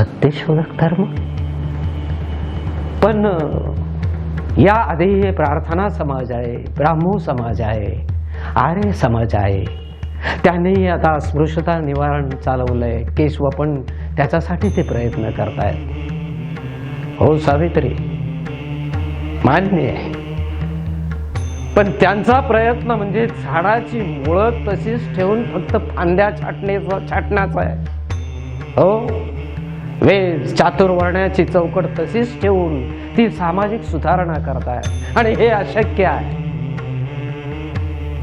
सत्यशोधक धर्म? पण या आधी प्रार्थना समाज आहे ब्राह्मो समाज आहे आर्य समाज आहे. त्यांनी आता स्पृश्यता निवारण चालवलंय. केशव पण त्याच्यासाठी ते प्रयत्न करतायत. हो सावित्री मान्य आहे. पण त्यांचा प्रयत्न म्हणजे झाडाची मुळं तशीच ठेवून फक्त फांद्या छाटणे छाटण्याचा आहे. हो? वे चातुर्वर्ण्याची चौकट तशीच ठेवून ती सामाजिक सुधारणा करताय. आणि हे अशक्य आहे.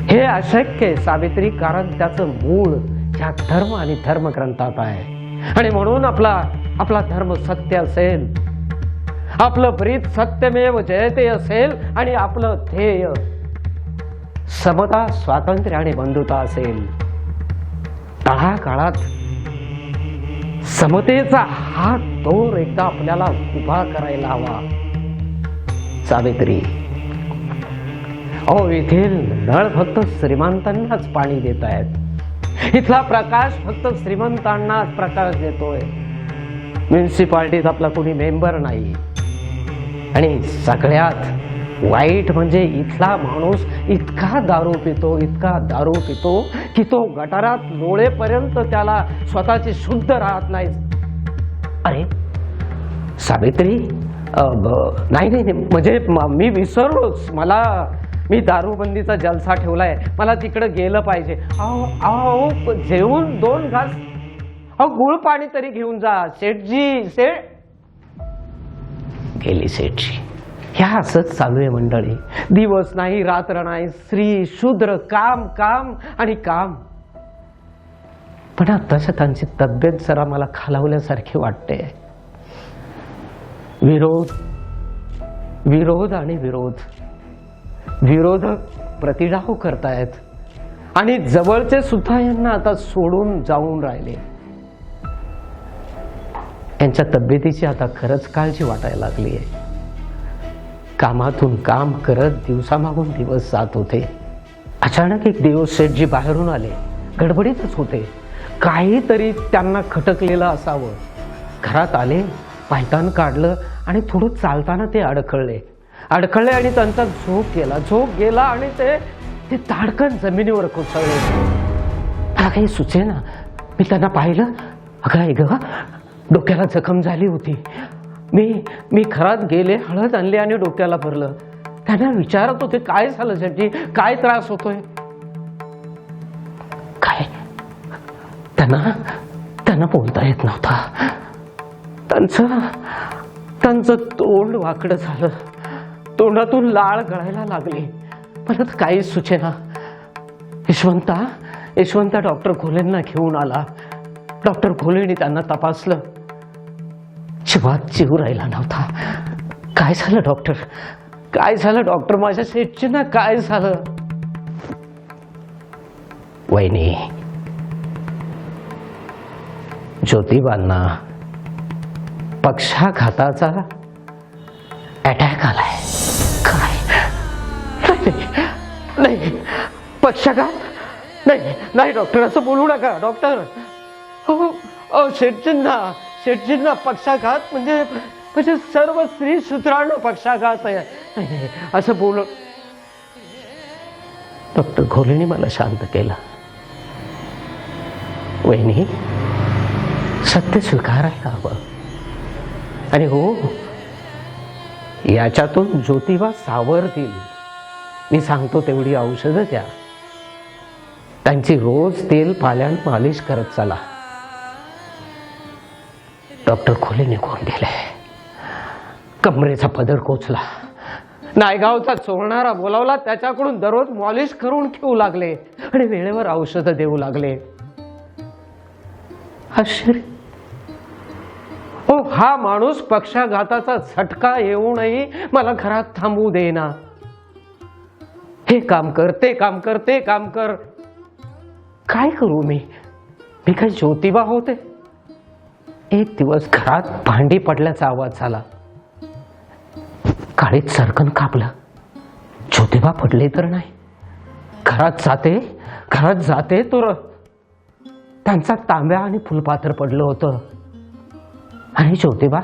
हे अशक्य आहे सावित्री कारण त्याचं मूळ ह्या धर्म आणि धर्मग्रंथात आहे. आणि म्हणून आपला आपला धर्म सत्य असेल. आपलं प्रीत सत्यमेव जयते असेल आणि आपलं ध्येय समता स्वातंत्र्य आणि बंधुता असेल. तळागाळात समतेचा हा दोर एकदा आपल्याला उभा करायला हवा. सावित्री अहो येथील नळ फक्त श्रीमंतांनाच पाणी देत आहेत. इथला प्रकाश फक्त श्रीमंतांनाच प्रकाश देतोय. म्युन्सिपाल्टीत आपला कोणी मेंबर नाही. आणि सगळ्यात वाईट म्हणजे इथला माणूस इतका दारू पितो इतका दारू पितो की तो गटारात लोळेपर्यंत त्याला स्वतःची शुद्ध राहत नाही. अरे सावित्री नाही नाही म्हणजे मी विसरलोच. मला मी दारूबंदीचा जलसा ठेवलाय. मला तिकडं गेलं पाहिजे. अहो अहो जेवून दोन घास. अहो गुळ पाणी तरी घेऊन जा सेठजी सेठ गेली सेठजी ह्या असंच चालू आहे मंडळी. दिवस नाही रात्र नाही स्त्री शूद्र काम काम आणि काम. पण तसं त्यांची तब्येत जरा मला खालावल्यासारखी वाटते. विरोध विरोध आणि विरोध. विरोधक प्रतिडाव करतायत. आणि जवळचे सुद्धा यांना आता सोडून जाऊन राहिले. यांच्या तब्येतीची आता खरंच काळजी वाटायला लागली आहे कामातून काम करत दिवसामागून दिवस जात होते. अचानक एक दिवस सेठजी बाहेरून आले. गडबडीतच होते. काहीतरी त्यांना खटकलेलं असावं. घरात आले पायतान काढलं आणि थोडं चालताना ते अडखळले. अडखळले आणि त्यांचा झोप गेला. झोप गेला आणि ते ते ताडकन जमिनीवर कोसळले. मला काही सुचे ना मी त्यांना पाहिलं. अगं आई ग डोक्याला जखम झाली होती. मी मी घरात गेले हळद आणली आणि डोक्याला भरलं. त्यांना विचारत होते काय झालं त्याची काय त्रास होतोय? काय? त्यांना त्यांना बोलता येत नव्हता. त्यांचं त्यांचं तोंड वाकडं झालं. तोंडातून लाळ गळायला लागली. परत काही काहीच सुचेना. यशवंता यशवंता डॉक्टर घोलेंना घेऊन आला. डॉक्टर घोलेंनी त्यांना तपासलं. जीवात जीव राहिला नव्हता. काय झालं डॉक्टर? काय झालं डॉक्टर? माझ्या सेटचे ना काय झालं? वहिनी ज्योतिबांना पक्षाघाताचा अटॅक आलाय. काय? नाही, पक्षाघात? नाही नाही डॉक्टर असं बोलू नका डॉक्टर. हो अहो शेटजींना शेटजींना पक्षाघात म्हणजे म्हणजे सर्व स्त्री सूत्रांना पक्षाघात आहे. असं बोल डॉक्टर घोलेने मला शांत केला. वहिनी सत्य स्वीकारायला हवं. आणि हो याच्यातून ज्योतिबा सावरतील मी सांगतो तेवढी औषधं द्या. त्यांची रोज तेल पाल्यान मालिश करत चला. डॉक्टर खोले निघून गेले? कमरेचा पदर कोचला. नायगावचा चोरणारा बोलावला त्याच्याकडून दररोज मॉलिश करून घेऊ लागले आणि वेळेवर औषधं देऊ लागले. आश्चर्य. हो हा माणूस पक्षाघाताचा झटका येऊनही मला घरात थांबू देना हे काम कर ते काम कर ते काम कर. काय करू मी? मी काय ज्योतिबा होते? एक दिवस घरात भांडी पडल्याचा आवाज झाला. काळीत सरकन कापलं. ज्योतिबा पडले तर नाही. घरात जाते घरात जाते तर. त्यांचा तांब्या आणि फुलपात्र पडलं होतं. आणि ज्योतिबा?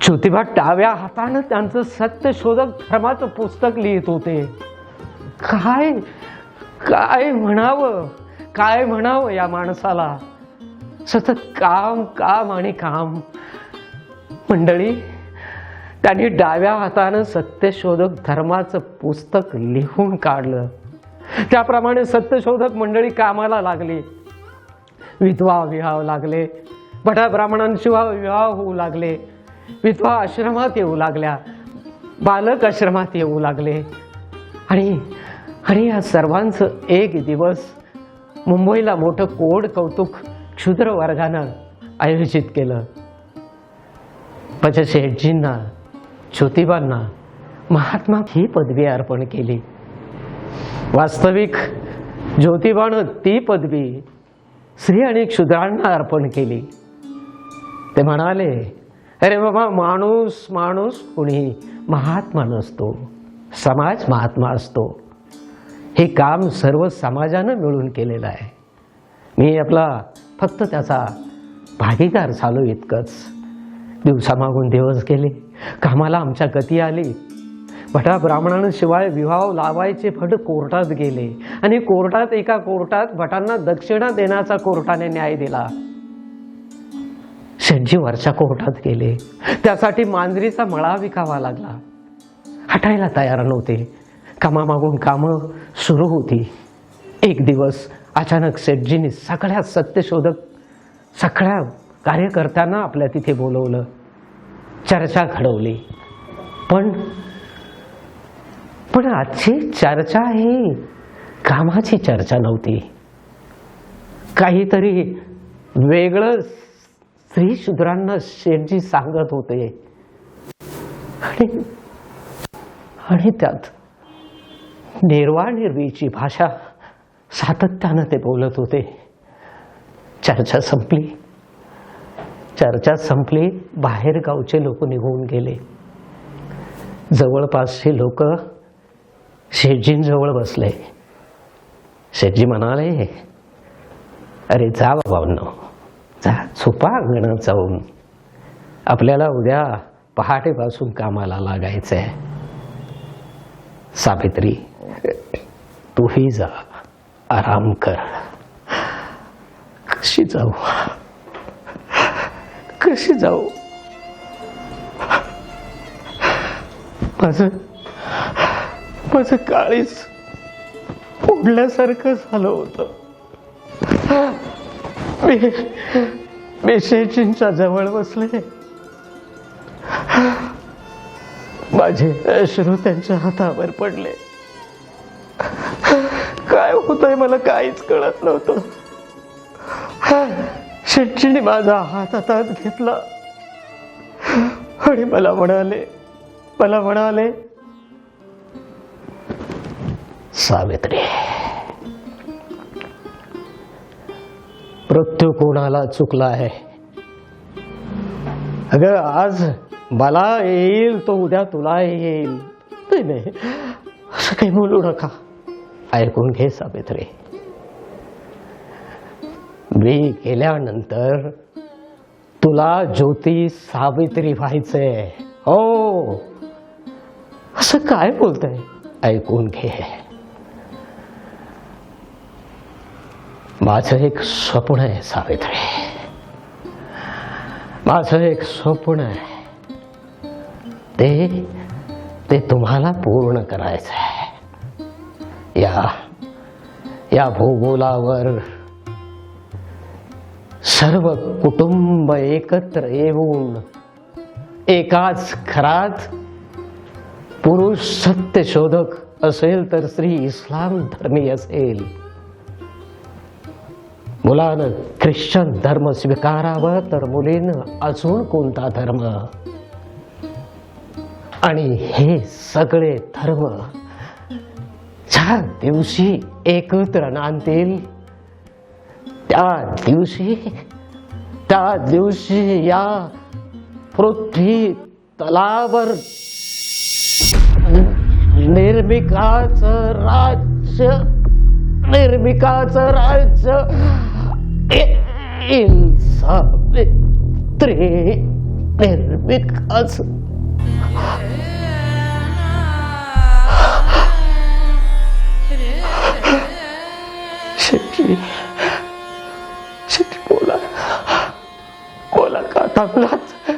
ज्योतिबा डाव्या हातानं त्यांचं सत्यशोधक धर्माचं पुस्तक लिहित होते. काय काय म्हणावं? काय म्हणावं या माणसाला? सतत काम काम आणि काम. मंडळी त्यांनी डाव्या हातानं सत्यशोधक धर्माचं पुस्तक लिहून काढलं. त्याप्रमाणे सत्यशोधक मंडळी कामाला लागली. विधवा विवाह लागले. भटा ब्राह्मणांशिवाय विवाह होऊ लागले. विधवा आश्रमात येऊ लागल्या. बालक आश्रमात येऊ लागले. आणि आणि या सर्वांचं एक दिवस मुंबईला मोठं कोड कौतुक क्षुद्र वर्गानं आयोजित केलं. माझ्या शेठजींना ज्योतिबांना महात्मा ही पदवी अर्पण केली. वास्तविक ज्योतिबानं ती पदवी स्त्री आणि क्षुद्रांना अर्पण केली. ते म्हणाले अरे बाबा माणूस माणूस कुणी महात्मा नसतो. समाज महात्मा असतो. हे काम सर्व समाजानं मिळून केलेलं आहे. मी आपला फक्त त्याचा भागीदार झालो इतकंच. दिवसामागून दिवस गेले कामाला आमच्या गती आली. भटा ब्राह्मणांशिवाय विवाह लावायचे फट कोर्टात गेले आणि कोर्टात एका कोर्टात भटांना दक्षिणा देण्याचा कोर्टाने न्याय दिला. शेटजी वरच्या कोर्टात गेले. त्यासाठी मांजरीचा मळा विकावा लागला. हटायला तयार नव्हते. कामामागून कामं सुरू होती. एक दिवस अचानक सेठजींनी सगळ्या सत्यशोधक सगळ्या कार्यकर्त्यांना आपल्या तिथे बोलवलं. चर्चा घडवली. पण पण आजची चर्चा ही कामाची चर्चा नव्हती. काहीतरी वेगळं स्त्री शूद्रांना शेठजी सांगत होते. आणि आणि त्यात निर्वाणिर्वीची भाषा सातत्यानं ते बोलत होते. चर्चा संपली. चर्चा संपली बाहेर गावचे लोक निघून गेले. जवळपासचे लोक शेठजींजवळ बसले. शेठजी म्हणाले अरे जा बाबांनो जा झोपा अंगणात जाऊन. आपल्याला उद्या पहाटेपासून कामाला लागायचं आहे सावित्री तूही जा. आराम कर. कशी जाऊ? कशी जाऊ? माझं माझं काळीच उडल्यासारखं झालं होतं. मी मी जवळ बसले. माझे अश्रू त्यांच्या हातावर पडले. काय होतंय मला काहीच कळत नव्हतं. शेठजीने माझा हात हातात घेतला. आणि मला म्हणाले मला म्हणाले सावित्री मृत्यू कोणाला चुकला आहे? अगं आज मला येईल तो उद्या तुला येईल. नाही असं काही बोलू नका. ऐकून घे सावित्री. मी गेल्यानंतर तुला ज्योती सावित्री व्हायचंय हो. असं काय बोलतंय? ऐकून घे. माझं एक स्वप्न आहे सावित्री. माझं एक स्वप्न आहे. ते ते तुम्हाला पूर्ण करायचं आहे या या भूगोलावर सर्व कुटुंब एकत्र येऊन एकाच घरात पुरुष सत्यशोधक असेल तर स्त्री इस्लाम धर्मी असेल. मुलानं ख्रिश्चन धर्म स्वीकारावं तर मुलीनं अजून कोणता धर्म? आणि हे सगळे धर्म छान दिवशी एकत्र नांदतील त्या दिवशी त्या दिवशी या पृथ्वी तलावर निर्मिकाचं राज्य निर्मिकाचं राज्य येईल सावित्री सावित्री बोला. बोला का थांबलात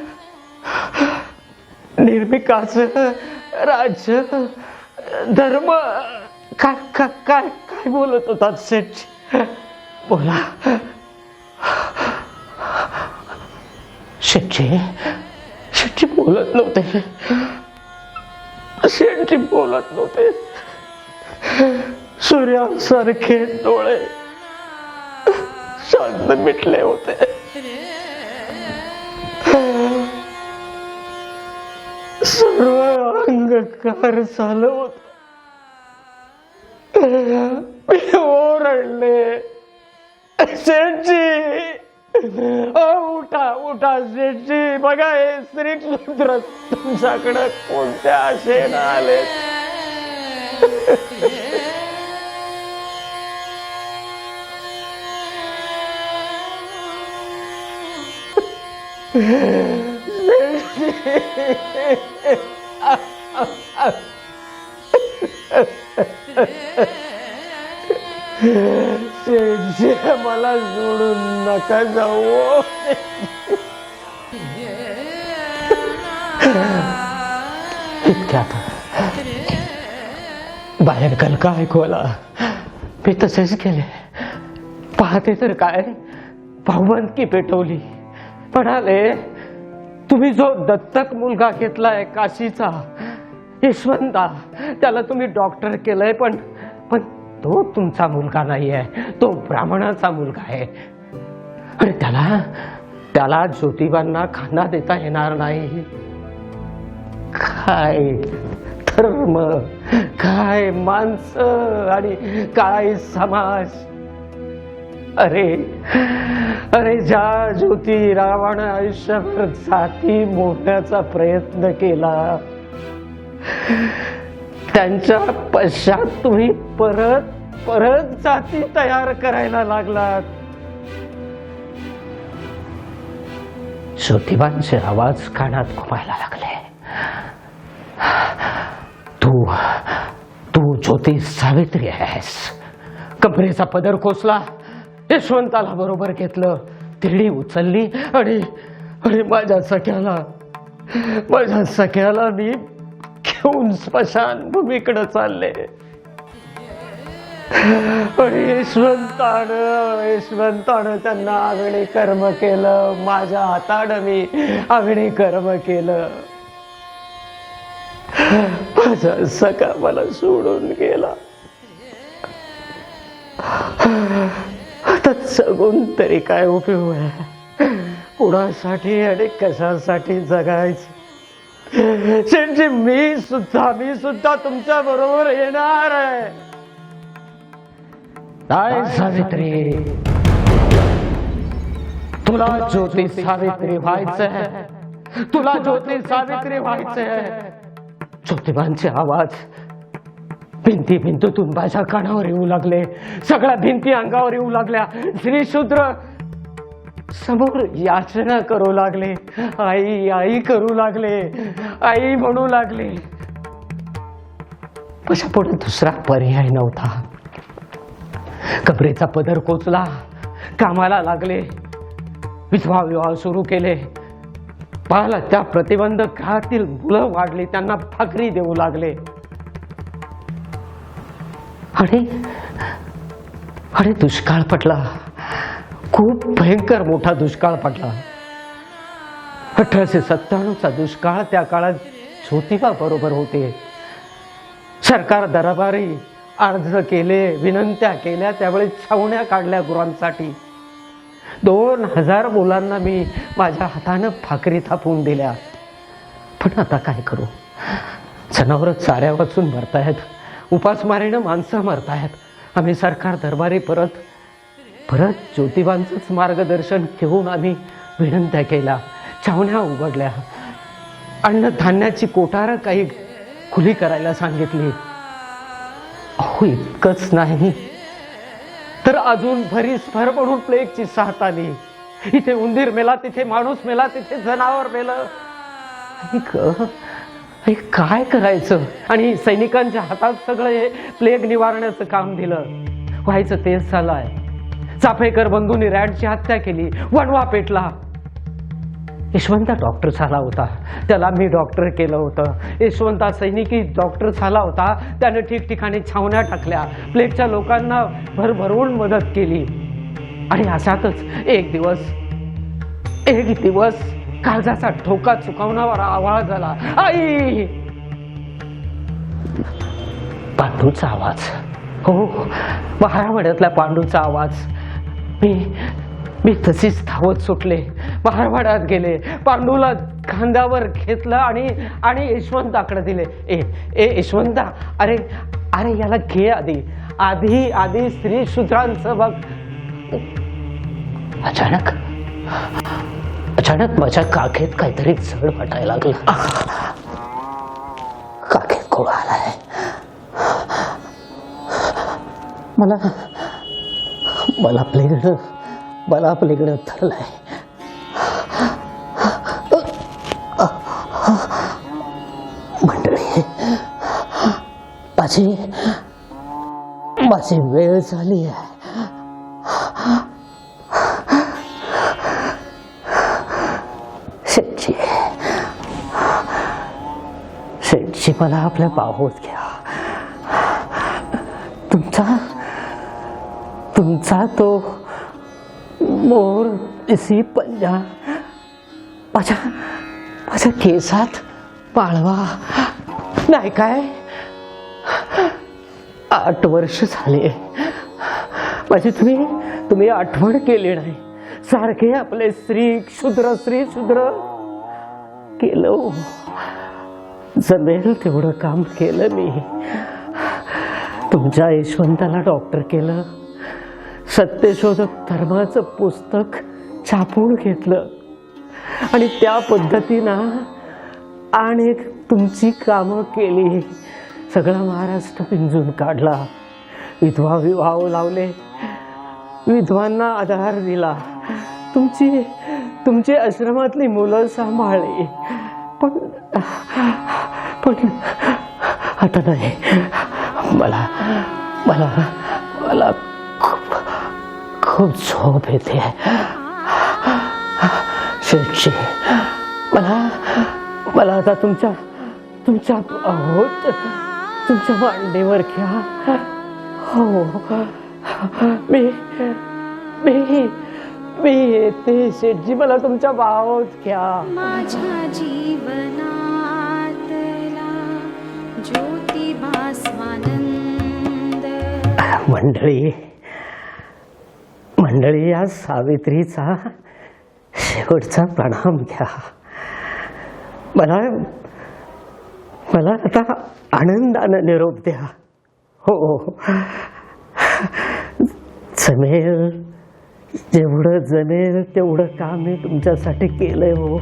निर्मिकाच राज्य धर्म काय काय काय काय बोलत होता शेठ बोला. शेठजी शेठजी बोलत नव्हते. शेठजी बोलत नव्हते. सूर्यासारखे डोळे शांत मिटले होते. सर्व अंगकार झालं होत. ओरडले. शेठजी ओ उठा उठा शेठजी. बघा हे श्रीक्षुद्र तुमच्याकडं कोणत्या आशेनं आले शेठजी मला सोडून नका जाऊ. इतक्यात बाहेर कलका ऐकवला मी तसेच केले. पाहते तर काय भाऊबंदकी पेटवली. म्हणाले तुम्ही जो दत्तक मुलगा घेतलाय काशीचा यशवंता त्याला तुम्ही डॉक्टर केलंय पण पण तो तुमचा मुलगा नाही आहे तो ब्राह्मणाचा मुलगा आहे. आणि त्याला त्याला ज्योतिबांना खाना देता येणार नाही. काय धर्म काय माणसं आणि काय समाज? अरे अरे ज्या ज्योती रावण आयुष्यभर जाती मोडण्याचा प्रयत्न केला. त्यांच्या पश्चात तुम्ही परत परत जाती तयार करायला लागलात. ज्योतिबांचे आवाज कानात घुमायला लागले. तू तू ज्योती सावित्री आहेस. कमरेचा पदर कोसला. यशवंताला बरोबर घेतलं. तिरडी उचलली आणि आणि माझ्या सख्याला माझ्या सख्याला मी घेऊन स्मशान भूमीकडे चालले. आणि यशवंतानं यशवंतानं त्यांना आगणे कर्म केलं. माझ्या हातानं मी आगणे कर्म केलं. माझा सखा मला सोडून गेला. आता जगून तरी काय उपयोग आहे? कुणासाठी आणि कशासाठी जगायचं? शेठजी मी सुद्धा मी सुद्धा तुमच्या बरोबर येणार आहे. काय सावित्री? तुला ज्योती सावित्री व्हायचंय. तुला ज्योती सावित्री व्हायचंय. ज्योतिबांचे आवाज भिंती भिंतीतून माझ्या कानावर येऊ लागले. सगळ्या भिंती अंगावर येऊ लागल्या. श्रीशूद्र समोर याचना करू लागले. आई आई करू लागले. आई म्हणू लागले. कशा पुढे दुसरा पर्याय नव्हता. कबरेचा पदर कोचला. कामाला लागले. विधवा विवाह सुरू केले. पाहिला त्या प्रतिबंधक काळातील मुलं वाढली त्यांना भाकरी देऊ लागले. अरे अरे दुष्काळ पडला. खूप भयंकर मोठा दुष्काळ पडला. अठराशे सत्त्याण्णवचा दुष्काळ त्या काळात ज्योतिबा बरोबर होते. सरकार दरबारी अर्ज केले विनंत्या केल्या त्यावेळी छावण्या काढल्या गुरांसाठी. दोन हजार मुलांना मी माझ्या हातानं भाकरी थापून दिल्या. पण आता काय करू? जनावरं चाऱ्या वाचून मरतायत. उपासमारीनं माणसं मरतायत. आम्ही सरकार दरबारी परत परत ज्योतिबांचंच मार्गदर्शन घेऊन आम्ही विनंत्या केल्या. छावण्या उघडल्या. अन्नधान्याची कोठारं काही खुली करायला सांगितली. अहो इतकंच नाही. तर अजून भरीस भर म्हणून प्लेगची साथ आली. इथे उंदीर मेला तिथे माणूस मेला तिथे जनावर मेलं. हे काय करायचं? आणि सैनिकांच्या हातात सगळं हे प्लेग निवारण्याचं काम दिलं. व्हायचं तेच झालं आहे चाफेकर बंधूंनी रॅडची हत्या केली वणवा पेटला. यशवंता डॉक्टर झाला होता. त्याला मी डॉक्टर केलं होतं. यशवंता सैनिकी डॉक्टर झाला होता. त्याने ठिकठिकाणी छावण्या टाकल्या. प्लेगच्या लोकांना भरभरून मदत केली. आणि अशातच एक दिवस एक दिवस काळजाचा ठोका चुकवणारा आवाज झाला. आई! पांडूचा आवाज. हो महारावाड्यातल्या पांडूचा आवाज. मी मी तशीच धावत सुटले. महारवाड्यात गेले. पांडूला खांद्यावर घेतलं आणि आणि यशवंताकडे दिले. ए ए यशवंता अरे अरे याला घे आधी. आधी आधी स्त्री शूद्रांचं बघ अचानक? अचानक माझ्या काखेत काहीतरी जड वाटायला लागलं. काखेत कोण आलाय? मला मला आपल्याकडं मला आपल्याकडं धरलाय. मंडळी माझी माझी वेळ झाली आहे. मला आपल्या बाहोत घ्या. तुमचा तुमचा तो मोर इसी पंजा माझ्या माझ्या केसात पाळवा. नाही काय? आठ वर्ष झाले. माझी तुम्ही तुम्ही आठवण केली नाही. सारखे आपले स्त्री क्षुद्र स्त्री क्षुद्र केलं. जमेल तेवढं काम केलं मी. तुमच्या यशवंताला डॉक्टर केलं. सत्यशोधक धर्माचं पुस्तक छापून घेतलं. आणि त्या पद्धतीनं आणि तुमची कामं केली. सगळा महाराष्ट्र पिंजून काढला. विधवा विवाह लावले. विधवांना आधार दिला. तुमची तुमची आश्रमातली मुलं सांभाळली. पण पण आता नाही. मला मला मला खूप खूप झोप येते. शेटशी मला मला आता तुमच्या तुमच्या आहोत. तुमच्या मांडीवर घ्या. हो. मी मी मी येते. शेटजी मला तुमच्या बाहोत घ्या. मंडळी मंडळी या सावित्रीचा शेवटचा प्रणाम घ्या. मला मला आता आनंदानं निरोप द्या. हो. हो, हो. जमेल जेवढं जमेल तेवढं काम मी तुमच्यासाठी केलंय हो.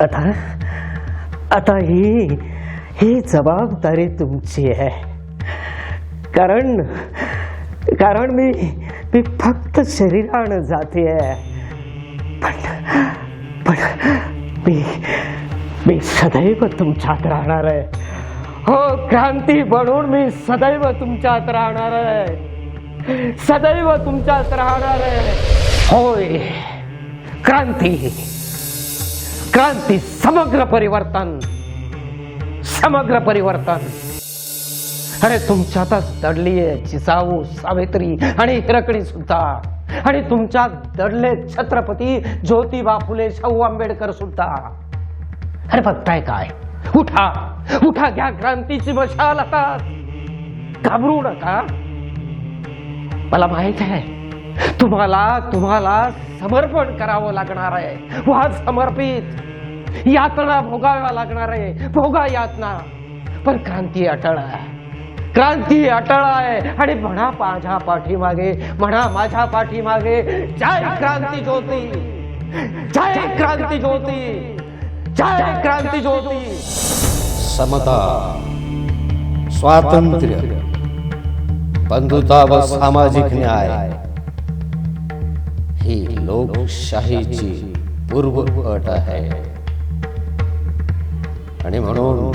आता आता ही ही जबाबदारी तुमची आहे. कारण कारण मी मी फक्त शरीरानं जाते पण पण मी मी सदैव तुमच्यात राहणार आहे. हो क्रांती बनून मी सदैव तुमच्यात राहणार आहे. सदैव तुमच्यात राहणार आहे. होय क्रांती. क्रांती समग्र परिवर्तन समग्र परिवर्तन. अरे तुमच्यातच दडली आहे जिजाऊ सावित्री आणि हिरकणी सुद्धा. आणि तुमच्यात दडले छत्रपती ज्योतिबा फुले शाहू आंबेडकर सुद्धा. अरे बघताय काय? उठा उठा घ्या क्रांतीची मशाल आता. घाबरू नका. मला माहीत आहे तुम्हाला तुम्हाला समर्पण करावं लागणार आहे. वा समर्पित. यातना भोगाव्या लागणार आहे. भोगा यातना. पण क्रांती अटळ आहे. क्रांती अटळ आहे. आणि म्हणा माझ्या पाठीमागे म्हणा माझ्या पाठीमागे जय क्रांती ज्योती. जय क्रांती ज्योती. जय क्रांती ज्योती. समता स्वातंत्र्य बंधुता व सामाजिक न्याय. ही लोकशाहीची पूर्व अट आहे. आणि म्हणून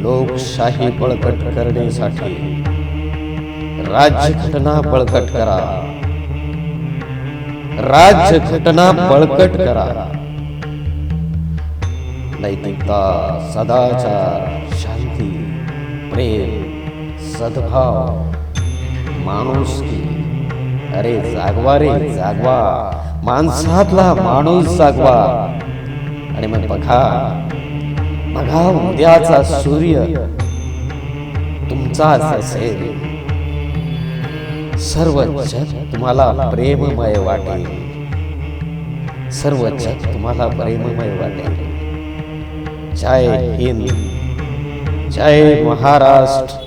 लोकशाही बळकट करण्यासाठी राज्यघटना बळकट करा. राज्यघटना बळकट करा. नैतिकता सदाचार शांती प्रेम सद्भाव माणुसकी अरे जागवा रे जागवा. माणसातला माणूस जागवा. आणि मग बघा बघा उद्याचा सूर्य तुमचाच असेल. सर्व जग तुम्हाला प्रेममय वाटेल. सर्व जग तुम्हाला प्रेममय वाटेल. जय हिंद. जय महाराष्ट्र.